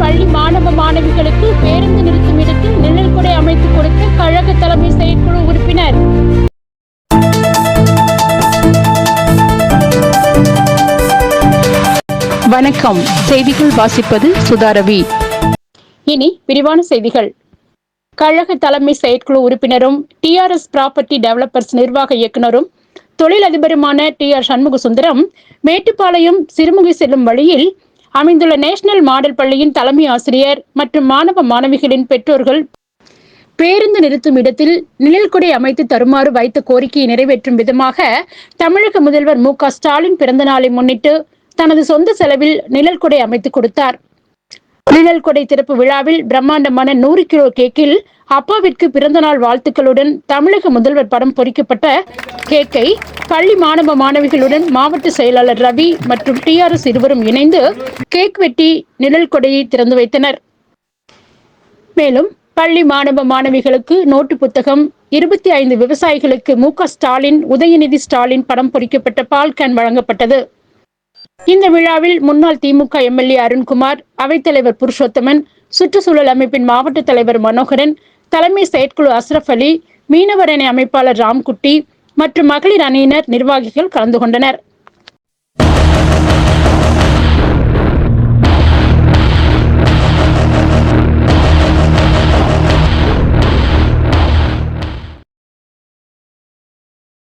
பள்ளி மாணவ மாணவிகளுக்கு பேருந்து நிறுத்தும் இடத்தில் நிழல் கொடை அமைத்து கொடுத்த கழக தலைமை செயற்குழு உறுப்பினர். வணக்கம். செய்திகள் வாசிப்பது சுதாரவி இனி விரிவான செய்திகள். கழக தலைமை செயற்குழு உறுப்பினரும் டிஆர்எஸ் ப்ராப்பர்ட்டி டெவலப்பர்ஸ் நிர்வாக இயக்குனரும் தொழிலதிபருமான டி ஆர் சண்முக சுந்தரம் மேட்டுப்பாளையம் சிறுமுகை செல்லும் வழியில் அமைந்துள்ள நேஷனல் மாடல் பள்ளியின் தலைமை ஆசிரியர் மற்றும் மாணவ மாணவிகளின் பெற்றோர்கள் பேருந்து நிறுத்தும் இடத்தில் நிழல் கொடை அமைத்து தருமாறு வைத்த கோரிக்கையை நிறைவேற்றும் விதமாக தமிழக முதல்வர் மு க ஸ்டாலின் பிறந்த நாளை முன்னிட்டு தனது சொந்த செலவில் நிழல் கொடை அமைத்து கொடுத்தார். நிழல் கொடை திறப்பு விழாவில் பிரம்மாண்டமான நூறு கிலோ கேக்கில் அப்பாவிற்கு பிறந்தநாள் வாழ்த்துக்களுடன் தமிழக முதல்வர் படம் பொறிக்கப்பட்ட கேக்கை பள்ளி மாணவ மாணவிகளுடன் மாவட்ட செயலாளர் ரவி மற்றும் டிஆர்எஸ் இருவரும் இணைந்து கேக் வெட்டி நிழல் கொடையை திறந்து வைத்தனர். மேலும் பள்ளி மாணவ மாணவிகளுக்கு நோட்டு புத்தகம் இருபத்தி ஐந்து விவசாயிகளுக்கு மு க ஸ்டாலின் உதயநிதி ஸ்டாலின் படம் பொறிக்கப்பட்ட பால் கேன் வழங்கப்பட்டது. இந்த விழாவில் முன்னாள் திமுக எம்எல்ஏ அருண்குமார் அவைத்தலைவர் புருஷோத்தமன் சுற்றுச்சூழல் அமைப்பின் மாவட்ட தலைவர் மனோகரன் தலைமை செயற்குழு அஸ்ரப் அலி மீனவர் அமைப்பாளர் ராம்குட்டி மற்றும் மகளிர் அணியினர் நிர்வாகிகள் கலந்து கொண்டனர்.